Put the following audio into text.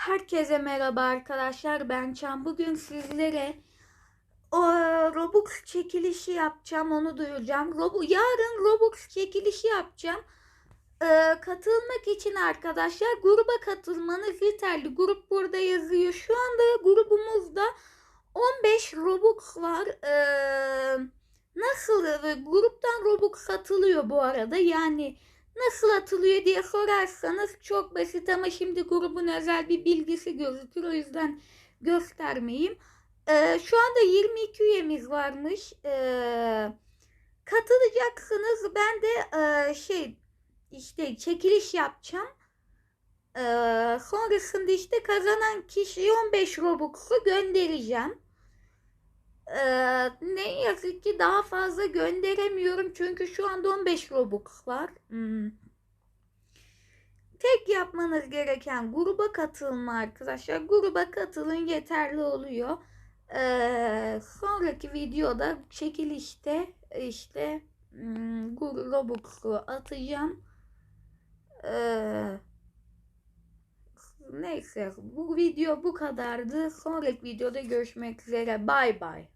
Herkese merhaba arkadaşlar. Ben Çan. Bugün sizlere o Robux çekilişi yapacağım. Onu duyuracağım. Robu yarın Robux çekilişi yapacağım. Ee, katılmak için arkadaşlar gruba katılmanız yeterli. Grup burada yazıyor. Şu anda grubumuzda 15 Robux var. Ee, nasıl gruptan Robux atılıyor bu arada. Yani Nasıl atılıyor diye sorarsanız çok basit ama şimdi grubun özel bir bilgisi gözükür. O yüzden göstermeyeyim. Ee, şu anda 22 üyemiz varmış. Ee, katılacaksınız. Ben de e, şey işte çekiliş yapacağım. Ee, sonrasında işte kazanan kişiye 15 Robux'u göndereceğim. Ne yazık ki daha fazla gönderemiyorum çünkü şu anda 15 Robux var. Hmm. Tek yapmanız gereken gruba katılma arkadaşlar. Gruba katılın yeterli oluyor. Ee, sonraki videoda çekilişte işte hmm, Robux'u atacağım. Ee, neyse bu video bu kadardı. Sonraki videoda görüşmek üzere. Bay bay.